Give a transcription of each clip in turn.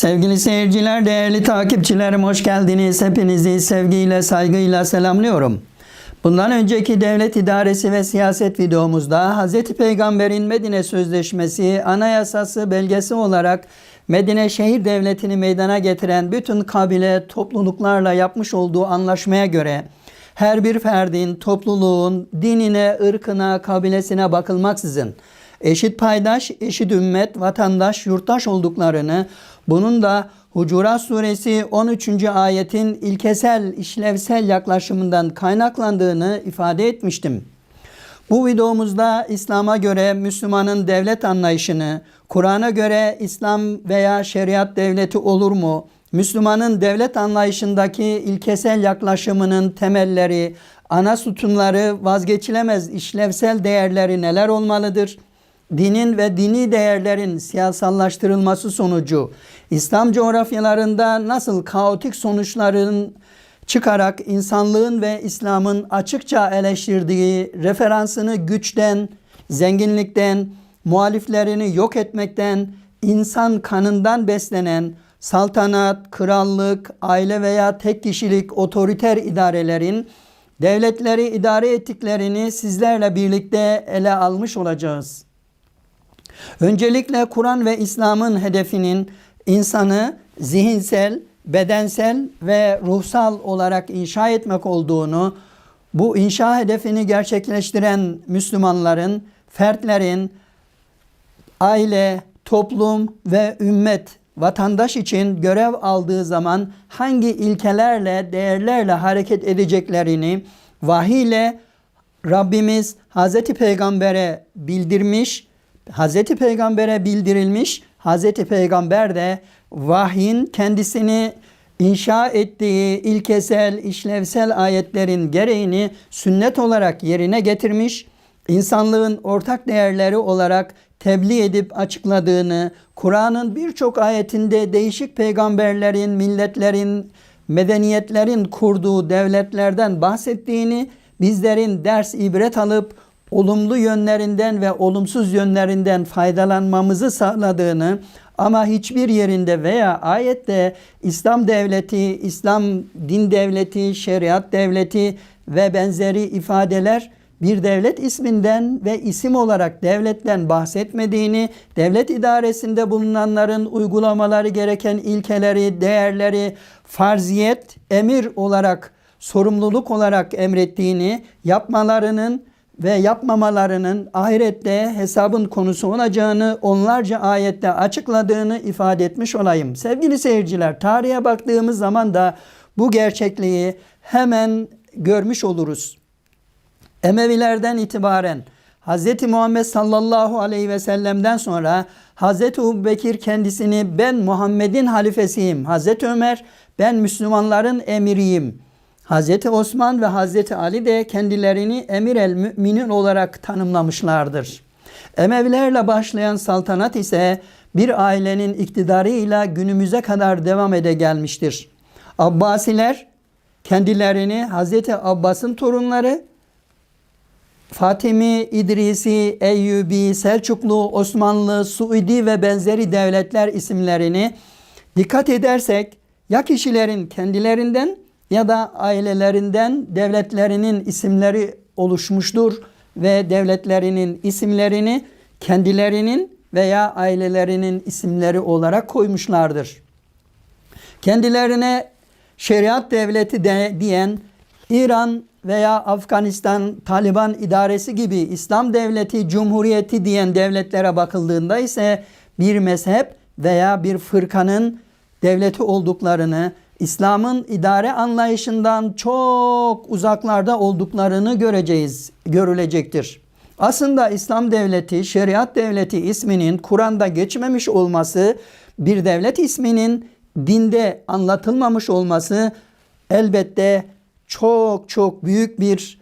Sevgili seyirciler, değerli takipçilerim hoş geldiniz. Hepinizi sevgiyle, saygıyla selamlıyorum. Bundan önceki devlet idaresi ve siyaset videomuzda Hz. Peygamber'in Medine Sözleşmesi anayasası belgesi olarak Medine şehir devletini meydana getiren bütün kabile topluluklarla yapmış olduğu anlaşmaya göre her bir ferdin, topluluğun dinine, ırkına, kabilesine bakılmaksızın eşit paydaş, eşit ümmet, vatandaş, yurttaş olduklarını, bunun da Hucurat suresi 13. ayetin ilkesel, işlevsel yaklaşımından kaynaklandığını ifade etmiştim. Bu videomuzda İslam'a göre Müslümanın devlet anlayışını, Kur'an'a göre İslam veya şeriat devleti olur mu? Müslümanın devlet anlayışındaki ilkesel yaklaşımının temelleri, ana sütunları, vazgeçilemez işlevsel değerleri neler olmalıdır? Dinin ve dini değerlerin siyasallaştırılması sonucu İslam coğrafyalarında nasıl kaotik sonuçların çıkarak insanlığın ve İslam'ın açıkça eleştirdiği referansını güçten, zenginlikten, muhaliflerini yok etmekten, insan kanından beslenen saltanat, krallık, aile veya tek kişilik otoriter idarelerin devletleri idare ettiklerini sizlerle birlikte ele almış olacağız. Öncelikle Kur'an ve İslam'ın hedefinin insanı zihinsel, bedensel ve ruhsal olarak inşa etmek olduğunu, bu inşa hedefini gerçekleştiren Müslümanların, fertlerin, aile, toplum ve ümmet, vatandaş için görev aldığı zaman hangi ilkelerle, değerlerle hareket edeceklerini vahiy ile Rabbimiz Hazreti Peygamber'e bildirmiş, Hazreti Peygamber'e bildirilmiş, Hazreti Peygamber de vahyin kendisini inşa ettiği ilkesel, işlevsel ayetlerin gereğini sünnet olarak yerine getirmiş, insanlığın ortak değerleri olarak tebliğ edip açıkladığını, Kur'an'ın birçok ayetinde değişik peygamberlerin, milletlerin, medeniyetlerin kurduğu devletlerden bahsettiğini, bizlerin ders ibret alıp olumlu yönlerinden ve olumsuz yönlerinden faydalanmamızı sağladığını ama hiçbir yerinde veya ayette İslam devleti, İslam din devleti, şeriat devleti ve benzeri ifadeler bir devlet isminden ve isim olarak devletten bahsetmediğini, devlet idaresinde bulunanların uygulamaları gereken ilkeleri, değerleri, farziyet, emir olarak, sorumluluk olarak emrettiğini, yapmalarının ve yapmamalarının ahirette hesabın konusu olacağını onlarca ayette açıkladığını ifade etmiş olayım. Sevgili seyirciler, tarihe baktığımız zaman da bu gerçekliği hemen görmüş oluruz. Emevilerden itibaren Hz. Muhammed sallallahu aleyhi ve sellem'den sonra Hz. Bekir kendisini ben Muhammed'in halifesiyim. Hz. Ömer ben Müslümanların emiriyim. Hz. Osman ve Hz. Ali de kendilerini emir el müminin olarak tanımlamışlardır. Emevilerle başlayan saltanat ise bir ailenin iktidarıyla günümüze kadar devam ede gelmiştir. Abbasiler kendilerini Hz. Abbas'ın torunları Fatimi, İdrisi, Eyyubi, Selçuklu, Osmanlı, Suudi ve benzeri devletler isimlerini dikkat edersek ya kişilerin kendilerinden ya da ailelerinden devletlerinin isimleri oluşmuştur ve devletlerinin isimlerini kendilerinin veya ailelerinin isimleri olarak koymuşlardır. Kendilerine şeriat devleti de diyen İran veya Afganistan Taliban idaresi gibi İslam devleti cumhuriyeti diyen devletlere bakıldığında ise bir mezhep veya bir fırkanın devleti olduklarını, İslam'ın idare anlayışından çok uzaklarda olduklarını göreceğiz, görülecektir. Aslında İslam devleti, şeriat devleti isminin Kur'an'da geçmemiş olması, bir devlet isminin dinde anlatılmamış olması elbette çok çok büyük bir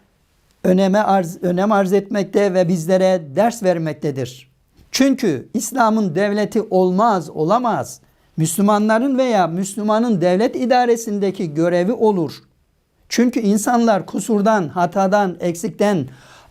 öneme arz, önem arz etmekte ve bizlere ders vermektedir. Çünkü İslam'ın devleti olmaz, olamaz. Müslümanların veya Müslümanın devlet idaresindeki görevi olur. Çünkü insanlar kusurdan, hatadan, eksikten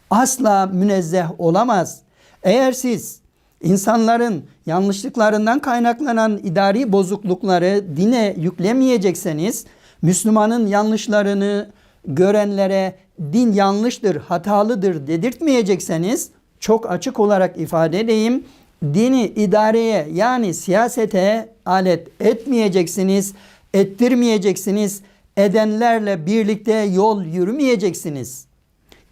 asla münezzeh olamaz. Eğer siz insanların yanlışlıklarından kaynaklanan idari bozuklukları dine yüklemeyecekseniz, Müslümanın yanlışlarını görenlere din yanlıştır, hatalıdır dedirtmeyecekseniz, çok açık olarak ifade edeyim, dini idareye yani siyasete alet etmeyeceksiniz, ettirmeyeceksiniz, edenlerle birlikte yol yürümeyeceksiniz.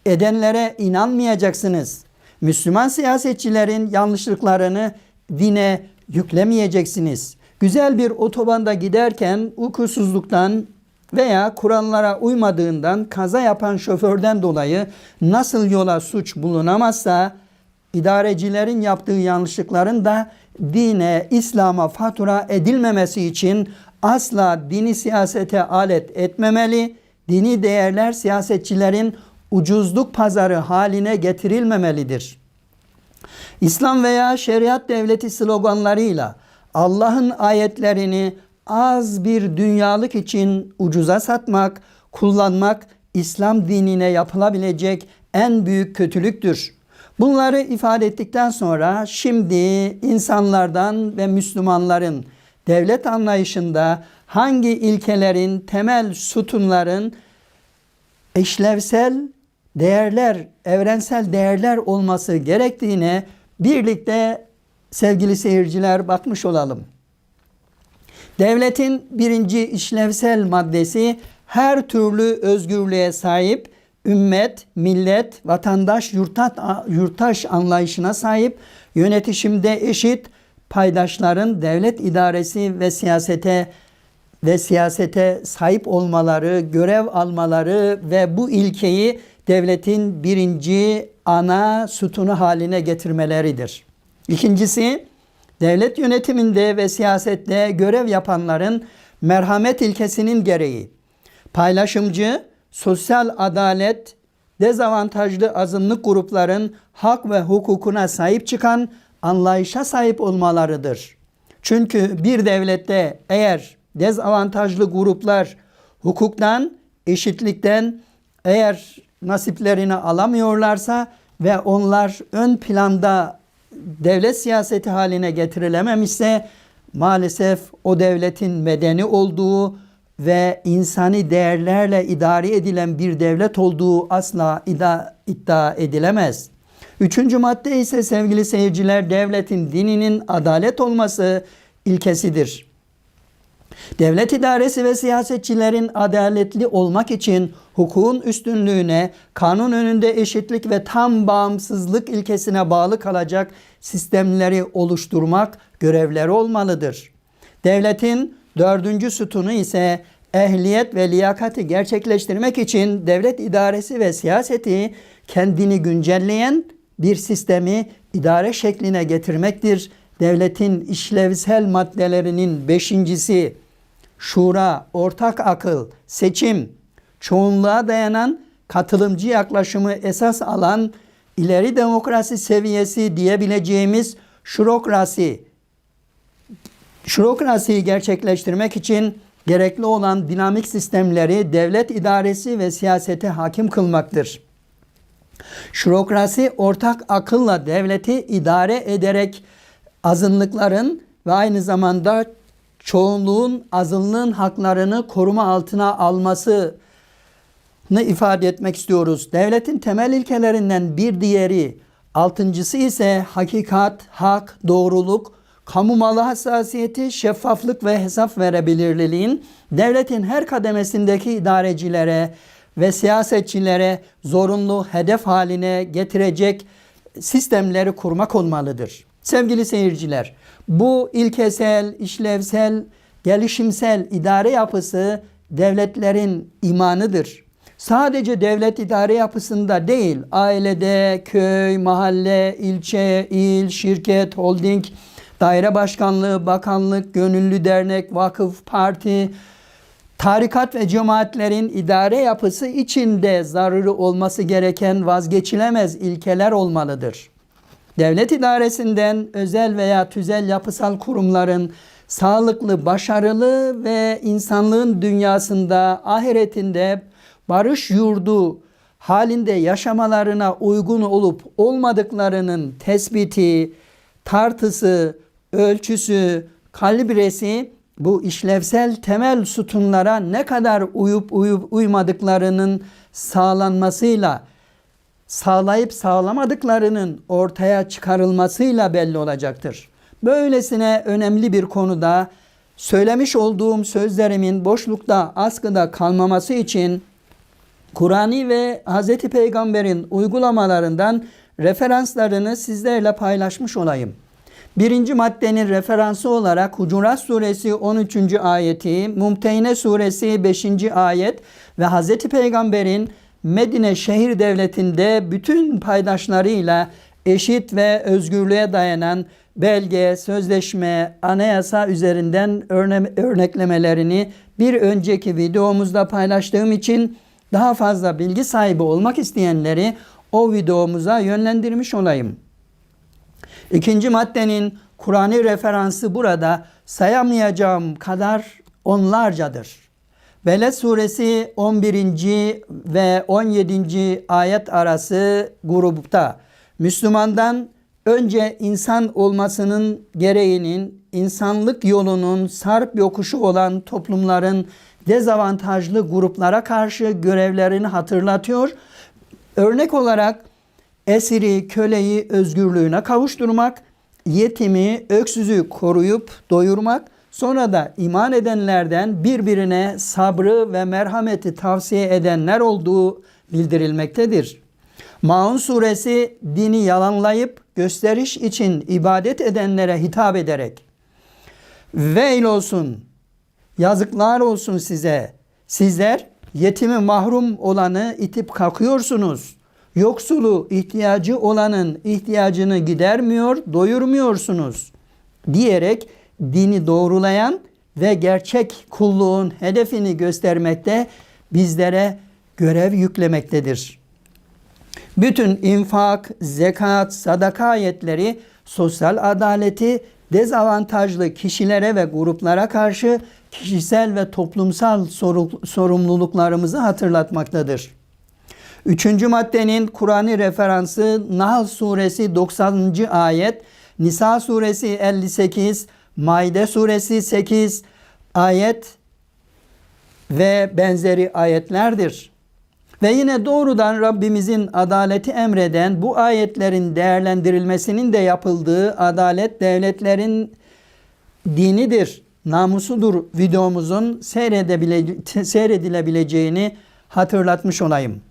Edenlere inanmayacaksınız. Müslüman siyasetçilerin yanlışlıklarını dine yüklemeyeceksiniz. Güzel bir otobanda giderken uykusuzluktan veya kurallara uymadığından kaza yapan şoförden dolayı nasıl yola suç bulunamazsa idarecilerin yaptığı yanlışlıkların da dine, İslam'a fatura edilmemesi için asla dini siyasete alet etmemeli. Dini değerler siyasetçilerin ucuzluk pazarı haline getirilmemelidir. İslam veya şeriat devleti sloganlarıyla Allah'ın ayetlerini az bir dünyalık için ucuza satmak, kullanmak İslam dinine yapılabilecek en büyük kötülüktür. Bunları ifade ettikten sonra şimdi insanlardan ve Müslümanların devlet anlayışında hangi ilkelerin, temel sütunların işlevsel değerler, evrensel değerler olması gerektiğine birlikte sevgili seyirciler bakmış olalım. Devletin birinci işlevsel maddesi her türlü özgürlüğe sahip ümmet, millet, vatandaş, yurttaş, yurttaş anlayışına sahip yönetişimde eşit paydaşların devlet idaresi ve siyasete ve siyasete sahip olmaları, görev almaları ve bu ilkeyi devletin birinci ana sütunu haline getirmeleridir. İkincisi, devlet yönetiminde ve siyasette görev yapanların merhamet ilkesinin gereği paylaşımcı, sosyal adalet, dezavantajlı azınlık grupların hak ve hukukuna sahip çıkan anlayışa sahip olmalarıdır. Çünkü bir devlette eğer dezavantajlı gruplar hukuktan, eşitlikten eğer nasiplerini alamıyorlarsa ve onlar ön planda devlet siyaseti haline getirilememişse maalesef o devletin medeni olduğu ve insani değerlerle idare edilen bir devlet olduğu asla iddia, edilemez. Üçüncü madde ise sevgili seyirciler devletin dininin adalet olması ilkesidir. Devlet idaresi ve siyasetçilerin adaletli olmak için hukukun üstünlüğüne, kanun önünde eşitlik ve tam bağımsızlık ilkesine bağlı kalacak sistemleri oluşturmak görevleri olmalıdır. Devletin dördüncü sütunu ise ehliyet ve liyakati gerçekleştirmek için devlet idaresi ve siyaseti kendini güncelleyen bir sistemi idare şekline getirmektir. Devletin işlevsel maddelerinin beşincisi şura, ortak akıl, seçim, çoğunluğa dayanan katılımcı yaklaşımı esas alan ileri demokrasi seviyesi diyebileceğimiz şurokrasi. Şurokrasiyi gerçekleştirmek için gerekli olan dinamik sistemleri devlet idaresi ve siyasete hakim kılmaktır. Şurokrasi ortak akılla devleti idare ederek azınlıkların ve aynı zamanda çoğunluğun azınlığın haklarını koruma altına alması ifade etmek istiyoruz. Devletin temel ilkelerinden bir diğeri, altıncısı ise hakikat, hak, doğruluk, kamu malı hassasiyeti, şeffaflık ve hesap verebilirliğin devletin her kademesindeki idarecilere ve siyasetçilere zorunlu hedef haline getirecek sistemleri kurmak olmalıdır. Sevgili seyirciler, bu ilkesel, işlevsel, gelişimsel idare yapısı devletlerin imanıdır. Sadece devlet idare yapısında değil, ailede, köy, mahalle, ilçe, il, şirket, holding, daire başkanlığı, bakanlık, gönüllü dernek, vakıf, parti, tarikat ve cemaatlerin idare yapısı içinde zararı olması gereken vazgeçilemez ilkeler olmalıdır. Devlet idaresinden özel veya tüzel yapısal kurumların sağlıklı, başarılı ve insanlığın dünyasında, ahiretinde barış yurdu halinde yaşamalarına uygun olup olmadıklarının tespiti, tartısı, ölçüsü, kalibresi bu işlevsel temel sütunlara ne kadar uyup uyup uymadıklarının sağlanmasıyla sağlayıp sağlamadıklarının ortaya çıkarılmasıyla belli olacaktır. Böylesine önemli bir konuda söylemiş olduğum sözlerimin boşlukta, askıda kalmaması için Kur'an'ı ve Hz. Peygamber'in uygulamalarından referanslarını sizlerle paylaşmış olayım. Birinci maddenin referansı olarak Hucurat Suresi 13. ayeti, Mumtehine Suresi 5. ayet ve Hz. Peygamber'in Medine şehir devletinde bütün paydaşlarıyla eşit ve özgürlüğe dayanan belge, sözleşme, anayasa üzerinden örne örneklemelerini bir önceki videomuzda paylaştığım için daha fazla bilgi sahibi olmak isteyenleri o videomuza yönlendirmiş olayım. İkinci maddenin Kur'an'ı referansı burada sayamayacağım kadar onlarcadır. Beled suresi 11. ve 17. ayet arası grupta Müslümandan önce insan olmasının gereğinin insanlık yolunun sarp yokuşu olan toplumların dezavantajlı gruplara karşı görevlerini hatırlatıyor. Örnek olarak esiri, köleyi özgürlüğüne kavuşturmak, yetimi, öksüzü koruyup doyurmak, sonra da iman edenlerden birbirine sabrı ve merhameti tavsiye edenler olduğu bildirilmektedir. Maun suresi dini yalanlayıp gösteriş için ibadet edenlere hitap ederek Veil olsun, yazıklar olsun size. Sizler yetimi mahrum olanı itip kalkıyorsunuz. Yoksulu, ihtiyacı olanın ihtiyacını gidermiyor, doyurmuyorsunuz diyerek dini doğrulayan ve gerçek kulluğun hedefini göstermekte bizlere görev yüklemektedir. Bütün infak, zekat, sadaka ayetleri sosyal adaleti dezavantajlı kişilere ve gruplara karşı kişisel ve toplumsal sorumluluklarımızı hatırlatmaktadır. Üçüncü maddenin Kur'an'ı referansı Nahl suresi 90. ayet, Nisa suresi 58, Maide suresi 8 ayet ve benzeri ayetlerdir. Ve yine doğrudan Rabbimizin adaleti emreden bu ayetlerin değerlendirilmesinin de yapıldığı adalet devletlerin dinidir, namusudur videomuzun seyredilebileceğini hatırlatmış olayım.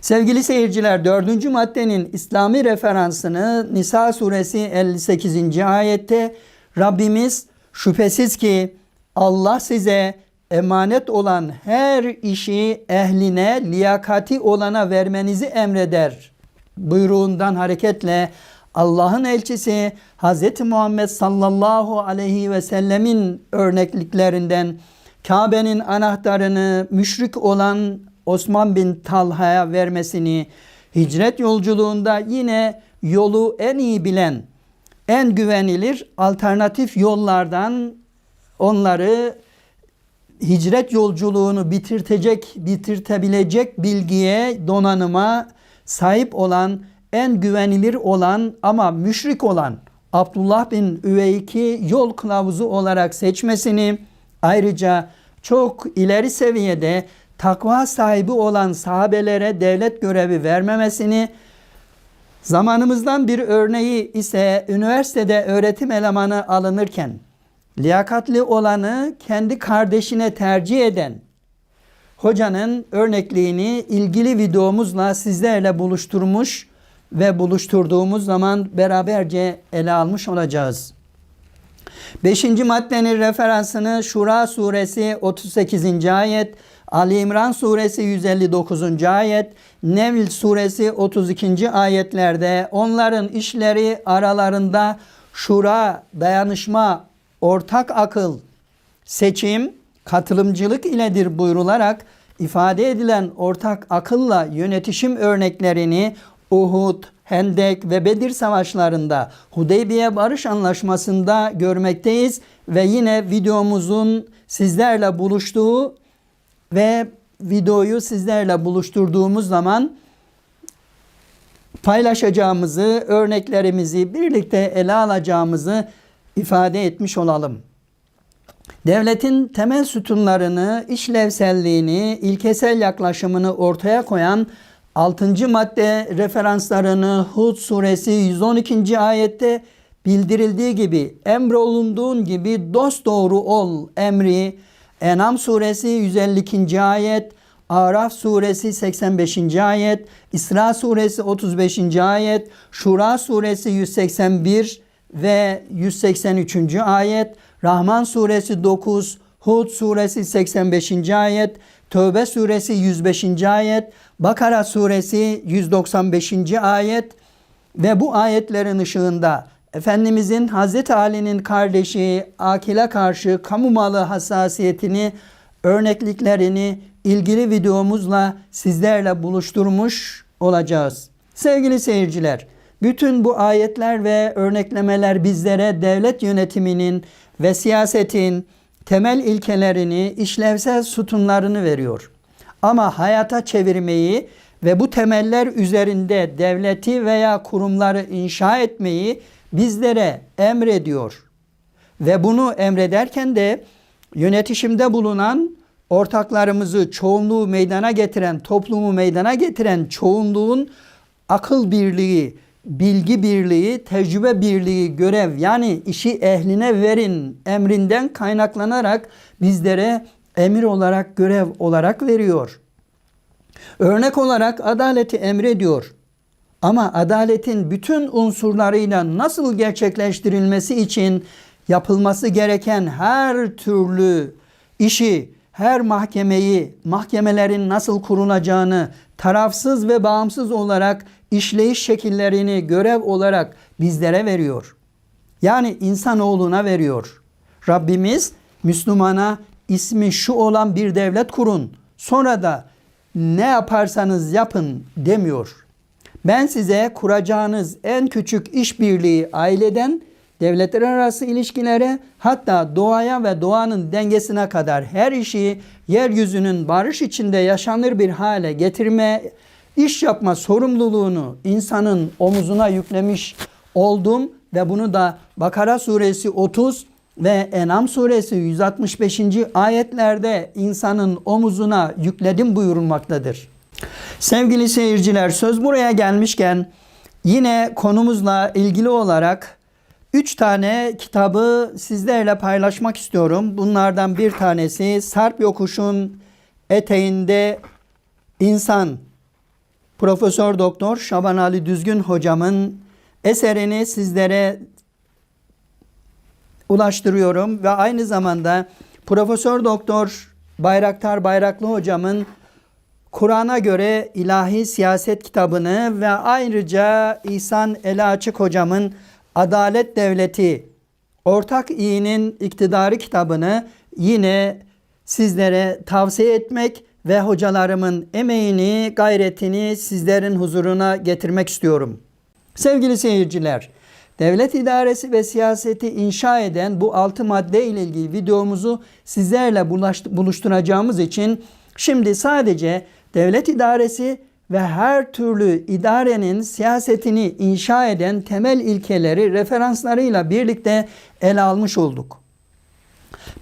Sevgili seyirciler dördüncü maddenin İslami referansını Nisa suresi 58. ayette Rabbimiz şüphesiz ki Allah size emanet olan her işi ehline, liyakati olana vermenizi emreder. Buyruğundan hareketle Allah'ın elçisi Hz. Muhammed sallallahu aleyhi ve sellemin örnekliklerinden Kabe'nin anahtarını müşrik olan Osman bin Talha'ya vermesini, hicret yolculuğunda yine yolu en iyi bilen, en güvenilir alternatif yollardan onları hicret yolculuğunu bitirtecek, bitirtebilecek bilgiye, donanıma sahip olan, en güvenilir olan ama müşrik olan Abdullah bin Üveyk'i yol kılavuzu olarak seçmesini, ayrıca çok ileri seviyede takva sahibi olan sahabelere devlet görevi vermemesini, zamanımızdan bir örneği ise üniversitede öğretim elemanı alınırken liyakatli olanı kendi kardeşine tercih eden hocanın örnekliğini ilgili videomuzla sizlerle buluşturmuş ve buluşturduğumuz zaman beraberce ele almış olacağız. Beşinci maddenin referansını Şura suresi 38. ayet, Ali İmran suresi 159. ayet, Nevl suresi 32. ayetlerde onların işleri aralarında şura, dayanışma, ortak akıl, seçim, katılımcılık iledir buyrularak ifade edilen ortak akılla yönetişim örneklerini Uhud, Hendek ve Bedir savaşlarında Hudeybiye Barış Anlaşması'nda görmekteyiz ve yine videomuzun sizlerle buluştuğu ve videoyu sizlerle buluşturduğumuz zaman paylaşacağımızı, örneklerimizi birlikte ele alacağımızı ifade etmiş olalım. Devletin temel sütunlarını, işlevselliğini, ilkesel yaklaşımını ortaya koyan 6. madde referanslarını Hud suresi 112. ayette bildirildiği gibi emrolunduğun gibi dost doğru ol emri Enam suresi 152. ayet Araf suresi 85. ayet İsra suresi 35. ayet Şura suresi 181 ve 183. ayet Rahman suresi 9 Hud suresi 85. ayet Tövbe suresi 105. ayet Bakara suresi 195. ayet ve bu ayetlerin ışığında Efendimizin Hazreti Ali'nin kardeşi Akil'e karşı kamu malı hassasiyetini, örnekliklerini ilgili videomuzla sizlerle buluşturmuş olacağız. Sevgili seyirciler, bütün bu ayetler ve örneklemeler bizlere devlet yönetiminin ve siyasetin temel ilkelerini, işlevsel sütunlarını veriyor. Ama hayata çevirmeyi ve bu temeller üzerinde devleti veya kurumları inşa etmeyi bizlere emrediyor. Ve bunu emrederken de yönetişimde bulunan ortaklarımızı çoğunluğu meydana getiren, toplumu meydana getiren çoğunluğun akıl birliği, bilgi birliği, tecrübe birliği, görev yani işi ehline verin emrinden kaynaklanarak bizlere emir olarak, görev olarak veriyor. Örnek olarak adaleti emrediyor. Ama adaletin bütün unsurlarıyla nasıl gerçekleştirilmesi için yapılması gereken her türlü işi, her mahkemeyi, mahkemelerin nasıl kurulacağını tarafsız ve bağımsız olarak işleyiş şekillerini görev olarak bizlere veriyor. Yani insanoğluna veriyor. Rabbimiz Müslümana ismi şu olan bir devlet kurun. Sonra da ne yaparsanız yapın demiyor. Ben size kuracağınız en küçük işbirliği aileden devletler arası ilişkilere hatta doğaya ve doğanın dengesine kadar her işi yeryüzünün barış içinde yaşanır bir hale getirme, iş yapma sorumluluğunu insanın omuzuna yüklemiş oldum ve bunu da Bakara suresi 30 ve Enam suresi 165. ayetlerde insanın omuzuna yükledim buyurulmaktadır. Sevgili seyirciler söz buraya gelmişken yine konumuzla ilgili olarak üç tane kitabı sizlerle paylaşmak istiyorum. Bunlardan bir tanesi Sarp Yokuş'un eteğinde insan Profesör Doktor Şaban Ali Düzgün hocamın eserini sizlere ulaştırıyorum ve aynı zamanda Profesör Doktor Bayraktar Bayraklı hocamın Kur'an'a göre ilahi siyaset kitabını ve ayrıca İhsan Eli Açık hocamın Adalet Devleti Ortak İyinin iktidarı kitabını yine sizlere tavsiye etmek ve hocalarımın emeğini, gayretini sizlerin huzuruna getirmek istiyorum. Sevgili seyirciler, devlet idaresi ve siyaseti inşa eden bu altı madde ile ilgili videomuzu sizlerle buluşturacağımız için şimdi sadece devlet idaresi ve her türlü idarenin siyasetini inşa eden temel ilkeleri referanslarıyla birlikte ele almış olduk.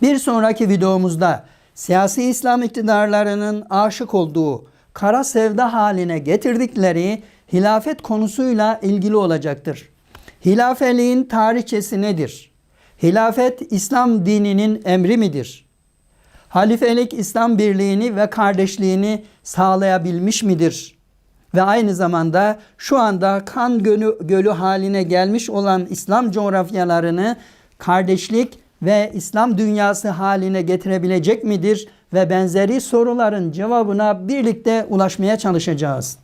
Bir sonraki videomuzda siyasi İslam iktidarlarının aşık olduğu kara sevda haline getirdikleri hilafet konusuyla ilgili olacaktır. Hilafeliğin tarihçesi nedir? Hilafet İslam dininin emri midir? Halifelik İslam birliğini ve kardeşliğini sağlayabilmiş midir? Ve aynı zamanda şu anda kan gölü, gölü haline gelmiş olan İslam coğrafyalarını kardeşlik ve İslam dünyası haline getirebilecek midir? Ve benzeri soruların cevabına birlikte ulaşmaya çalışacağız.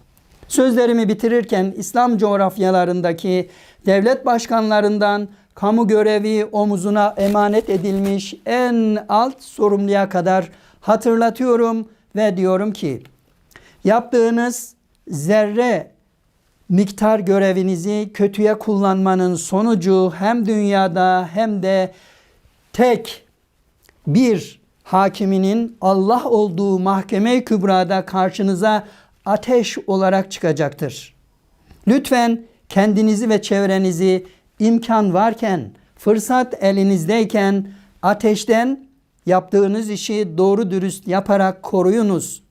Sözlerimi bitirirken İslam coğrafyalarındaki devlet başkanlarından kamu görevi omuzuna emanet edilmiş en alt sorumluya kadar hatırlatıyorum ve diyorum ki yaptığınız zerre miktar görevinizi kötüye kullanmanın sonucu hem dünyada hem de tek bir hakiminin Allah olduğu mahkeme-i kübrada karşınıza ateş olarak çıkacaktır. Lütfen kendinizi ve çevrenizi imkan varken, fırsat elinizdeyken ateşten yaptığınız işi doğru dürüst yaparak koruyunuz.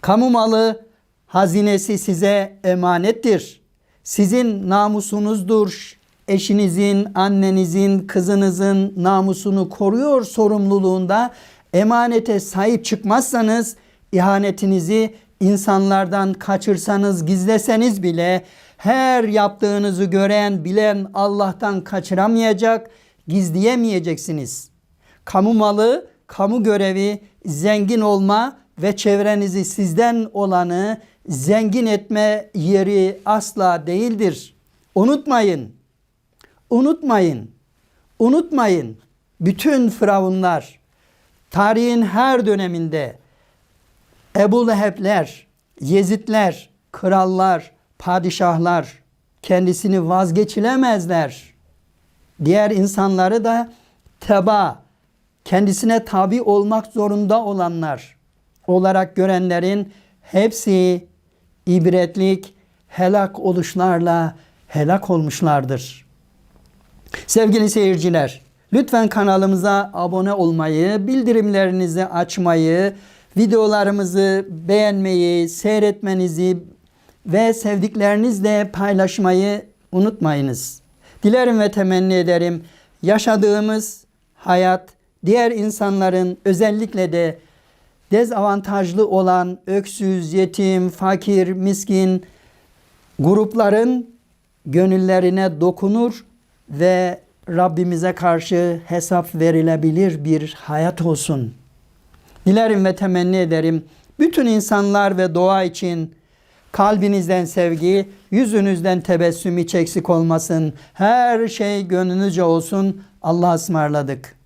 Kamu malı hazinesi size emanettir. Sizin namusunuzdur. Eşinizin, annenizin, kızınızın namusunu koruyor sorumluluğunda emanete sahip çıkmazsanız ihanetinizi insanlardan kaçırsanız, gizleseniz bile her yaptığınızı gören, bilen Allah'tan kaçıramayacak, gizleyemeyeceksiniz. Kamu malı, kamu görevi, zengin olma ve çevrenizi sizden olanı zengin etme yeri asla değildir. Unutmayın. Unutmayın. Unutmayın. Bütün firavunlar tarihin her döneminde Ebu Leheb'ler, Yezidler, krallar, padişahlar kendisini vazgeçilemezler. Diğer insanları da teba, kendisine tabi olmak zorunda olanlar olarak görenlerin hepsi ibretlik, helak oluşlarla helak olmuşlardır. Sevgili seyirciler, lütfen kanalımıza abone olmayı, bildirimlerinizi açmayı, videolarımızı beğenmeyi, seyretmenizi ve sevdiklerinizle paylaşmayı unutmayınız. Dilerim ve temenni ederim yaşadığımız hayat diğer insanların özellikle de dezavantajlı olan öksüz, yetim, fakir, miskin grupların gönüllerine dokunur ve Rabbimize karşı hesap verilebilir bir hayat olsun. Dilerim ve temenni ederim bütün insanlar ve doğa için kalbinizden sevgi, yüzünüzden tebessüm hiç eksik olmasın. Her şey gönlünüzce olsun. Allah'a ısmarladık.